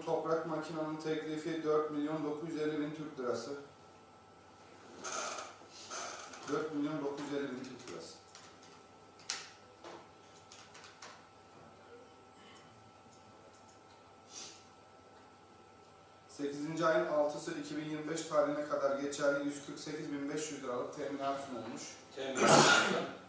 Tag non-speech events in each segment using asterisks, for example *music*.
toprak makinanın teklifi 4 milyon 950 bin Türk lirası. 4 milyon 950 bin Türk lirası. Sekizinci ayın 6'sı 2025 tarihine kadar geçerli 148.500 liralık teminat sunulmuş. Teminat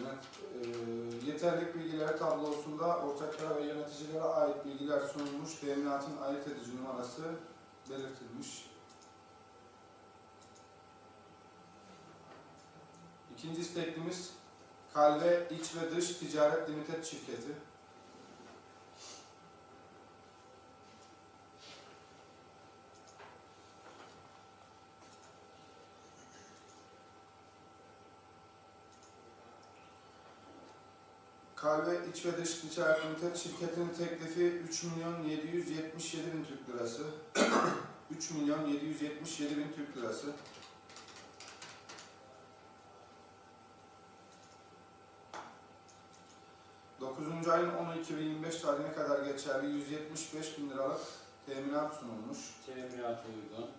yönet, e, yeterlik bilgiler tablosunda ortaklara ve yöneticilere ait bilgiler sunulmuş. Teminatın ayırt edici numarası belirtilmiş. İkinci isteklimiz Kalve İç ve Dış Ticaret Limited Şirketi. Kalve İç ve Dış Ticaret Limited şirketinin teklifi 3 milyon 777 bin Türk lirası. *clears throat* 3 milyon 777 bin Türk lirası. Dokuzuncu ayın 10'u 2025 tarihine kadar geçerli 175 bin liralık teminat sunulmuş. Teminat uygun.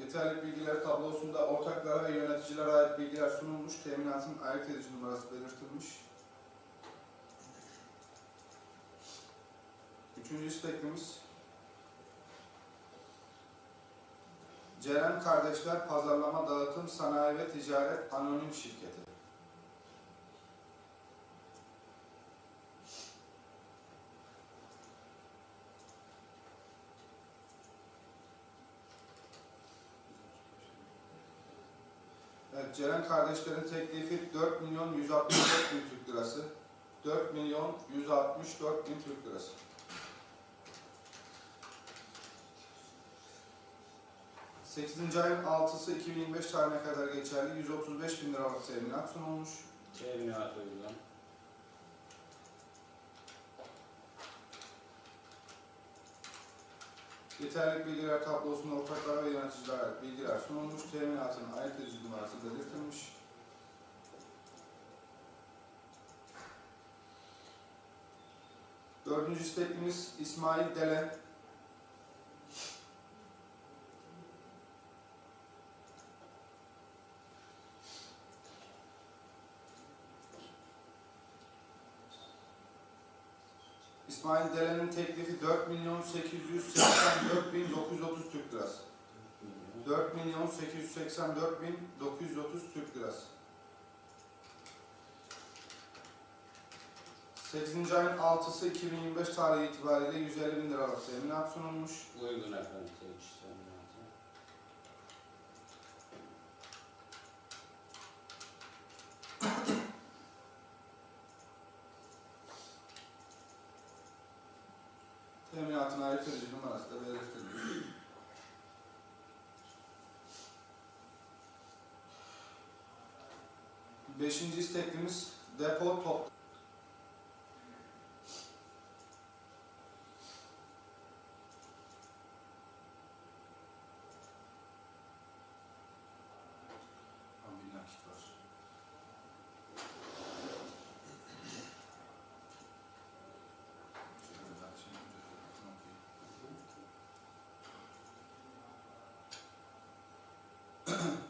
Yeterli bilgiler tablosunda ortaklara ve yöneticilere ait bilgiler sunulmuş. Teminatın ayırt edici numarası belirtilmiş. Üçüncü isteklimiz Ceren Kardeşler Pazarlama Dağıtım Sanayi ve Ticaret Anonim Şirketi. Evet, Ceren kardeşlerin teklifi 4 milyon 164 bin Türk lirası. 4 milyon 164 bin Türk lirası. Sekizinci ayın 6'sı 2025 tarihine kadar geçerli 135 bin liralık teminat sunulmuş. Teminat uygun. Yeterli bilgiler tablosunda ortaklara ve yöneticilere bilgiler sunulmuş. Teminatın ayırt edici numarası belirtilmiş. Dördüncü isteklimiz İsmail Delen. İsmail Delen'in teklifi 4 milyon 884 bin 930 Türk lirası. 4 milyon 884 bin 930 Türk lirası. 8. ayın 6'sı 2025 tarihi itibariyle 150 bin liralık teminat sunulmuş. Uygun efendim teçhiz teminatı. Teminatın ayırt edici numarası da belirtilmiş. Beşinci isteklimiz depo top.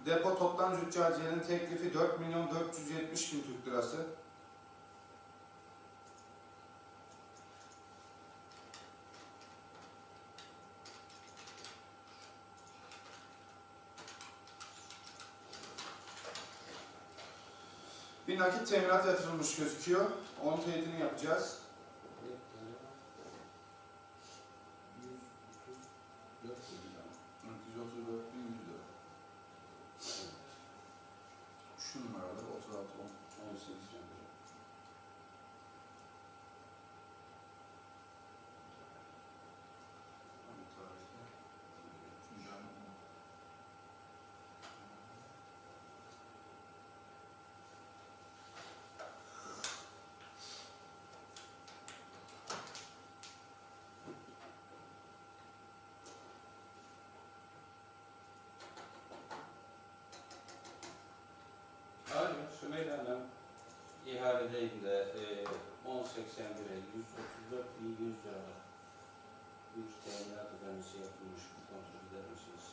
Depo toptan züccaciyenin teklifi 4 milyon 470 bin Türk lirası. Bir nakit teminat yatırılmış gözüküyor. Onun teyidini yapacağız. Dört milyon. 134 bin lira. Şu numarada 36 10. On sekiz milyon. Hangi tarihte? Üçüncü ayın Şöyle Hanım, ihaledeyim de e, 1081'e 134 bin 100 lira bir teminat ödemesi yapılmış. Kontrol eder misiniz?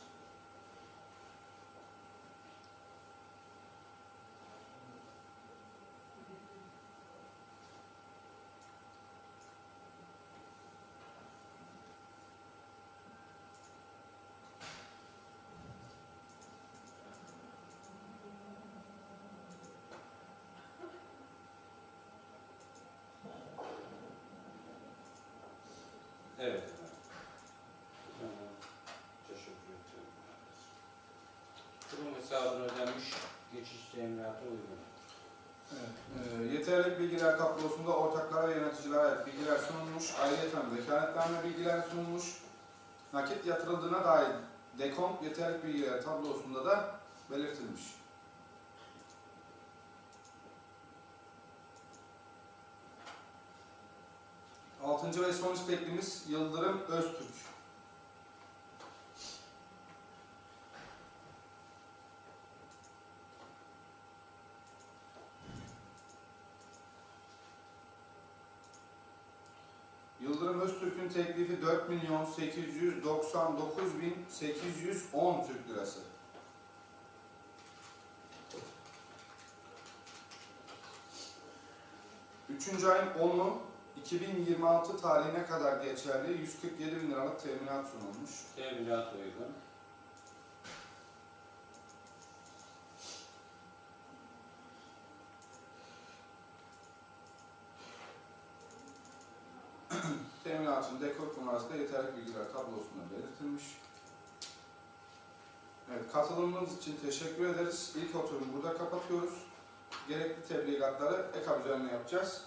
Evet efendim. Tamam. Teşekkür ederim. Kurum hesabına ödenmiş geçiş teminatı uygun. Evet. E, yeterlik bilgiler tablosunda ortaklara ve yöneticilere ait bilgiler sunulmuş. Ayrıca vekaletname bilgiler sunulmuş. Nakit yatırıldığına dair dekont yeterlik bilgiler tablosunda da belirtilmiş. Altıncı ve son isteklimiz Yıldırım Öztürk. Yıldırım Öztürk'ün teklifi 4 milyon 899 bin 810 Türk lirası. Üçüncü ayın 10'u 2026 tarihine kadar geçerli 147 bin liralık teminat sunulmuş. Teminat uygun. Teminatın dekor numarası da yeterli bilgiler tablosunda belirtilmiş. Evet, katılımınız için teşekkür ederiz. İlk oturumu burada kapatıyoruz. Gerekli tebligatları EKAB üzerine yapacağız.